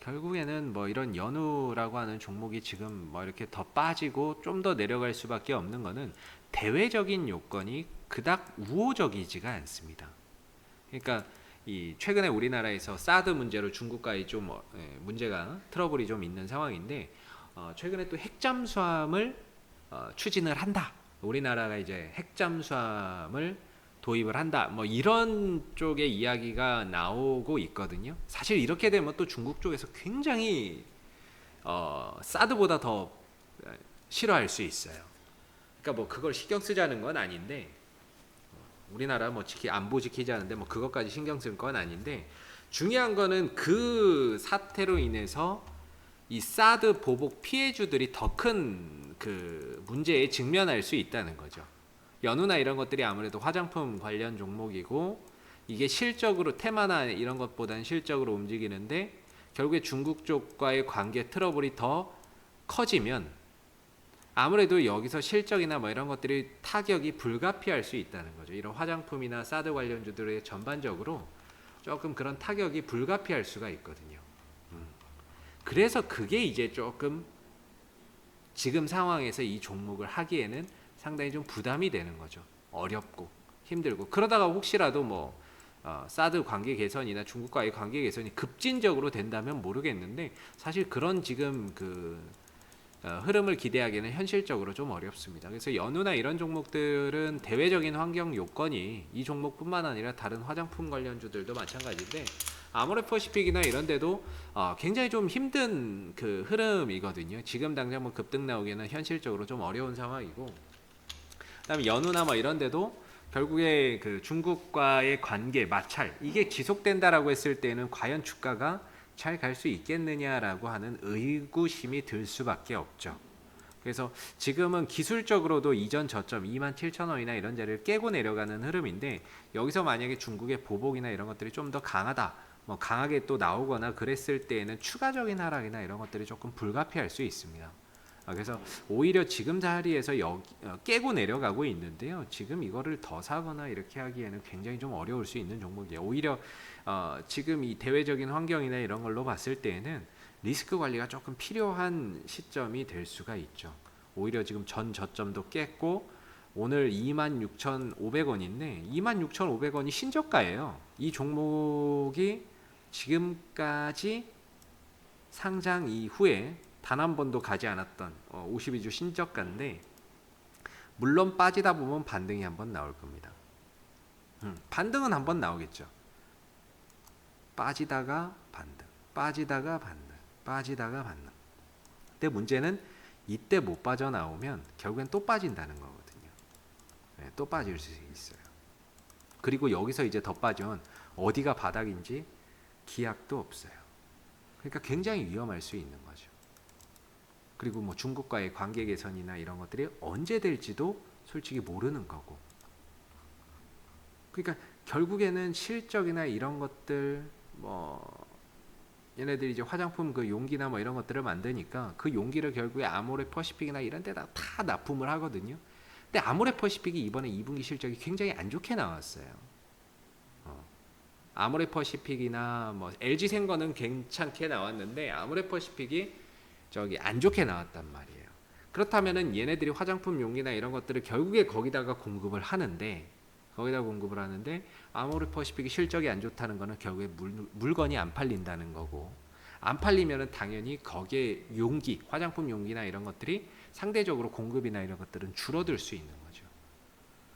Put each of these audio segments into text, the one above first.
결국에는 뭐 이런 연우라고 하는 종목이 지금 뭐 이렇게 더 빠지고 좀 더 내려갈 수밖에 없는 거는 대외적인 요건이 그닥 우호적이지가 않습니다. 그러니까 이 최근에 우리나라에서 사드 문제로 중국과의 좀 어, 예, 문제가 트러블이 좀 있는 상황인데 어, 최근에 또 핵잠수함을 어, 추진을 한다. 우리나라가 이제 핵잠수함을 도입을 한다. 뭐 이런 쪽의 이야기가 나오고 있거든요. 사실 이렇게 되면 또 중국 쪽에서 굉장히 어, 사드보다 더 어, 싫어할 수 있어요. 그러니까 뭐 그걸 신경 쓰자는 건 아닌데 어, 우리나라 뭐 지키 안보 지키자는데 뭐 그것까지 신경 쓸 건 아닌데 중요한 거는 그 사태로 인해서 이 사드 보복 피해주들이 더 큰 그 문제에 직면할 수 있다는 거죠. 연우나 이런 것들이 아무래도 화장품 관련 종목이고 이게 실적으로 테마나 이런 것보다는 실적으로 움직이는데 결국에 중국 쪽과의 관계 트러블이 더 커지면 아무래도 여기서 실적이나 뭐 이런 것들이 타격이 불가피할 수 있다는 거죠. 이런 화장품이나 사드 관련주들의 전반적으로 조금 그런 타격이 불가피할 수가 있거든요. 음. 그래서 그게 이제 조금 지금 상황에서 이 종목을 하기에는 상당히 좀 부담이 되는 거죠. 어렵고 힘들고 그러다가 혹시라도 뭐 어, 사드 관계 개선이나 중국과의 관계 개선이 급진적으로 된다면 모르겠는데 사실 그런 지금 그 어, 흐름을 기대하기는 현실적으로 좀 어렵습니다. 그래서 연우나 이런 종목들은 대외적인 환경 요건이 이 종목뿐만 아니라 다른 화장품 관련주들도 마찬가지인데 아모레퍼시픽이나 이런 데도 어, 굉장히 좀 힘든 그 흐름이거든요. 지금 당장 뭐 급등 나오기는 현실적으로 좀 어려운 상황이고 그다음에 연우나 뭐 이런 데도 결국에 그 중국과의 관계 마찰 이게 지속된다라고 했을 때는 과연 주가가 잘 갈 수 있겠느냐라고 하는 의구심이 들 수밖에 없죠. 그래서 지금은 기술적으로도 이전 저점 27,000원이나 이런 자리를 깨고 내려가는 흐름인데 여기서 만약에 중국의 보복이나 이런 것들이 좀 더 강하다. 뭐 강하게 또 나오거나 그랬을 때에는 추가적인 하락이나 이런 것들이 조금 불가피할 수 있습니다. 아, 그래서 오히려 지금 자리에서 여, 어, 깨고 내려가고 있는데요. 지금 이거를 더 사거나 이렇게 하기에는 굉장히 좀 어려울 수 있는 종목이에요. 오히려 어, 지금 이 대외적인 환경이나 이런 걸로 봤을 때에는 리스크 관리가 조금 필요한 시점이 될 수가 있죠. 오히려 지금 전 저점도 깼고 오늘 26,500원인데 26,500원이 신저가예요. 이 종목이 지금까지 상장 이후에 단 한 번도 가지 않았던 어, 52주 신저가인데 물론 빠지다 보면 반등이 한 번 나올 겁니다. 음, 반등은 한 번 나오겠죠. 빠지다가 반등, 빠지다가 반등, 빠지다가 반등. 근데 문제는 이때 못 빠져나오면 결국엔 또 빠진다는 거거든요. 네, 또 빠질 수 있어요. 그리고 여기서 이제 더 빠지면 어디가 바닥인지 기약도 없어요. 그러니까 굉장히 위험할 수 있는 거죠. 그리고 뭐 중국과의 관계 개선이나 이런 것들이 언제 될지도 솔직히 모르는 거고. 그러니까 결국에는 실적이나 이런 것들 뭐 얘네들이 이제 화장품 그 용기나 뭐 이런 것들을 만드니까 그 용기를 결국에 아모레 퍼시픽이나 이런 데다 다 납품을 하거든요. 근데 아모레 퍼시픽이 이번에 2분기 실적이 굉장히 안 좋게 나왔어요. 어. 아모레 퍼시픽이나 뭐 LG 생거는 괜찮게 나왔는데 아모레 퍼시픽이 저기 안 좋게 나왔단 말이에요. 그렇다면은 얘네들이 화장품 용기나 이런 것들을 결국에 거기다가 공급을 하는데 거기다 공급을 하는데 아모레 퍼시픽이 실적이 안 좋다는 거는 결국에 물, 물건이 안 팔린다는 거고 안 팔리면은 당연히 거기에 용기, 화장품 용기나 이런 것들이 상대적으로 공급이나 이런 것들은 줄어들 수 있는 거죠.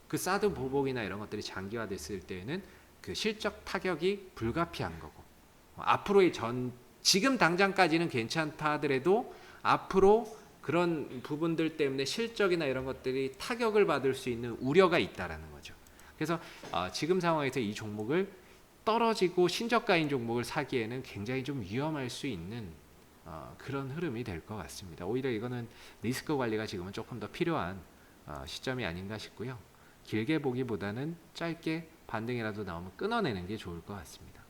그 사드 보복이나 이런 것들이 장기화됐을 때에는 그 실적 타격이 불가피한 거고 앞으로의 전 지금 당장까지는 괜찮다 하더라도 앞으로 그런 부분들 때문에 실적이나 이런 것들이 타격을 받을 수 있는 우려가 있다라는 거죠. 그래서 어, 지금 상황에서 이 종목을 떨어지고 신저가인 종목을 사기에는 굉장히 좀 위험할 수 있는 어, 그런 흐름이 될 것 같습니다. 오히려 이거는 리스크 관리가 지금은 조금 더 필요한 어, 시점이 아닌가 싶고요. 길게 보기보다는 짧게 반등이라도 나오면 끊어내는 게 좋을 것 같습니다.